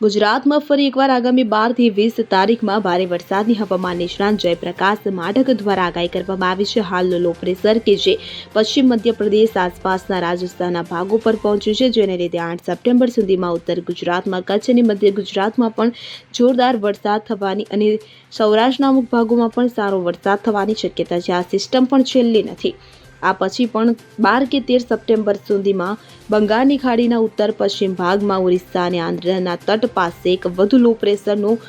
ગુજરાતમાં ફરી એકવાર આગામી બારથી વીસ તારીખમાં ભારે વરસાદની હવામાન નિષ્ણાંત જયપ્રકાશ માઢક દ્વારા આગાહી કરવામાં આવી છે. હાલનો લો પ્રેશર કે જે પશ્ચિમ મધ્યપ્રદેશ, આસપાસના રાજસ્થાનના ભાગો પર પહોંચ્યું છે, જેને લીધે આઠ સપ્ટેમ્બર સુધીમાં ઉત્તર ગુજરાતમાં, કચ્છ અને મધ્ય ગુજરાતમાં પણ જોરદાર વરસાદ થવાની અને સૌરાષ્ટ્રના અમુક ભાગોમાં પણ સારો વરસાદ થવાની શક્યતા છે. આ સિસ્ટમ પણ છેલ્લી નથી. આ પછી પણ બાર કે તેર સપ્ટેમ્બર સુધીમાં બંગાળની ખાડીના ઉત્તર પશ્ચિમ ભાગમાં ઓરિસ્સા અને આંધ્રના તટ પાસે એક વધુ લો પ્રેશરનું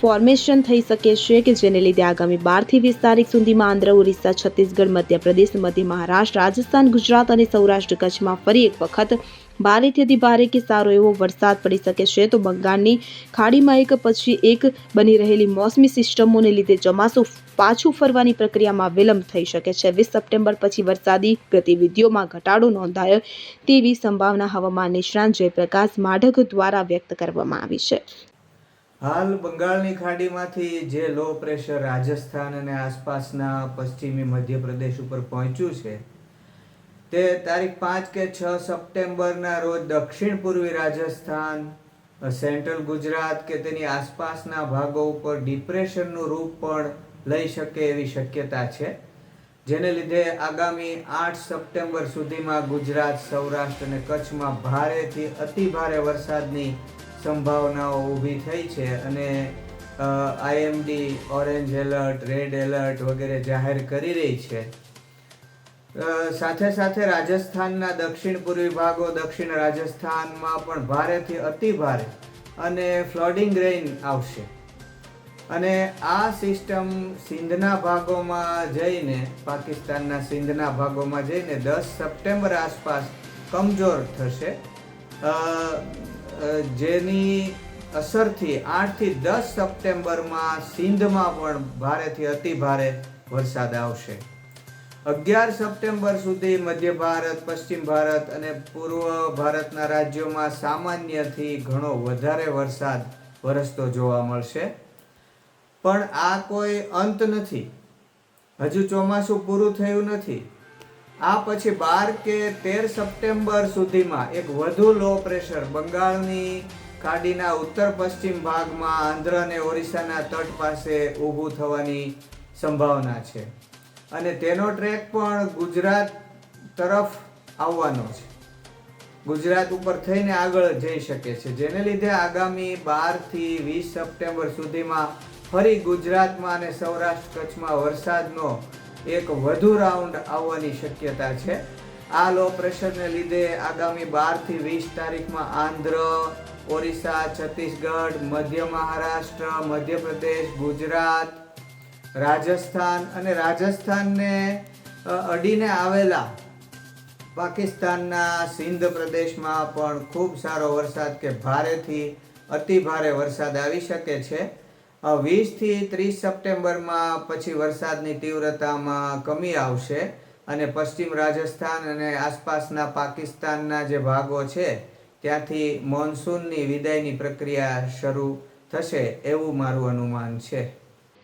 ફોર્મેશન થઈ શકે છે કે જેને લીધે આગામી બારથી વીસ તારીખ સુધીમાં આંધ્ર, ઓરિસ્સા, છત્તીસગઢ, મધ્યપ્રદેશ, મધ્ય મહારાષ્ટ્ર, રાજસ્થાન, ગુજરાત અને સૌરાષ્ટ્ર કચ્છમાં ફરી એક વખત ભારેથી અતિ ભારે કે સારો એવો વરસાદ પડી શકે છે. તો બંગાળની ખાડીમાં એક પછી એક બની રહેલી મોસમી સિસ્ટમોને લીધે ચોમાસું પાછું ફરવાની પ્રક્રિયામાં વિલંબ થઈ શકે છે. વીસ સપ્ટેમ્બર પછી વરસાદી ગતિવિધિઓમાં ઘટાડો નોંધાયો તેવી સંભાવના હવામાન નિષ્ણાંત જયપ્રકાશ માઢક દ્વારા વ્યક્ત કરવામાં આવી છે. હાલ બંગાળની ખાડીમાંથી જે લો પ્રેશર રાજસ્થાન અને આસપાસના પશ્ચિમી મધ્યપ્રદેશ ઉપર પહોંચ્યું છે તે તારીખ પાંચ કે છ સપ્ટેમ્બરના રોજ દક્ષિણ પૂર્વી રાજસ્થાન, સેન્ટ્રલ ગુજરાત કે તેની આસપાસના ભાગો ઉપર ડિપ્રેશનનું રૂપ પણ લઈ શકે એવી શક્યતા છે, જેને લીધે આગામી આઠ સપ્ટેમ્બર સુધીમાં ગુજરાત, સૌરાષ્ટ્ર અને કચ્છમાં ભારેથી અતિ ભારે વરસાદની સંભાવનાઓ ઊભી થઈ છે અને IMD orange alert, red alert વગેરે જાહેર કરી રહી છે. સાથે સાથે રાજસ્થાનના દક્ષિણ પૂર્વી ભાગો, દક્ષિણ રાજસ્થાનમાં પણ ભારેથી અતિ ભારે અને ફ્લડિંગ રેઇન આવશે. અને આ સિસ્ટમ સિંધના ભાગોમાં જઈને, પાકિસ્તાનના સિંધના ભાગોમાં જઈને દસ સપ્ટેમ્બર આસપાસ કમજોર થશે. જેની અસરથી આઠથી દસ સપ્ટેમ્બરમાં સિંધમાં પણ ભારેથી અતિ ભારે વરસાદ આવશે. અગિયાર સપ્ટેમ્બર સુધી મધ્ય ભારત, પશ્ચિમ ભારત અને પૂર્વ ભારતના રાજ્યોમાં સામાન્યથી ઘણો વધારે વરસાદ વરસતો જોવા મળશે. પણ આ કોઈ અંત નથી. હજુ ચોમાસું પૂરું થયું નથી. આ પછી બાર કે તેર સપ્ટેમ્બર સુધીમાં એક વધુ લો પ્રેશર બંગાળની ખાડીના ઉત્તર પશ્ચિમ ભાગમાં આંધ્ર અને ઓરિસ્સાના તટ પાસે ઊભું થવાની સંભાવના છે. અને તેનો ટ્રેક પણ ગુજરાત તરફ આવવાનો છે. ગુજરાત ઉપર થઈને આગળ જઈ શકે છે. જેને લીધે આગામી બારથી વીસ સપ્ટેમ્બર સુધીમાં ફરી ગુજરાતમાં અને સૌરાષ્ટ્ર કચ્છમાં વરસાદનો એક વધુ રાઉન્ડ આવવાની શક્યતા છે. આ લો પ્રેશરને લીધે આગામી બારથી વીસ તારીખમાં આંધ્ર, ઓરિસ્સા, છત્તીસગઢ, મધ્ય મહારાષ્ટ્ર, મધ્યપ્રદેશ, ગુજરાત રાજસ્થાન અને રાજસ્થાનને અડીને આવેલા પાકિસ્તાનના સિંધ પ્રદેશમાં પણ ખૂબ સારો વરસાદ કે ભારેથી અતિ ભારે વરસાદ આવી શકે છે. વીસથી ત્રીસ સપ્ટેમ્બરમાં પછી વરસાદની તીવ્રતામાં કમી આવશે અને પશ્ચિમ રાજસ્થાન અને આસપાસના પાકિસ્તાનના જે ભાગો છે, ત્યાંથી મોન્સૂનની વિદાયની પ્રક્રિયા શરૂ થશે એવું મારું અનુમાન છે.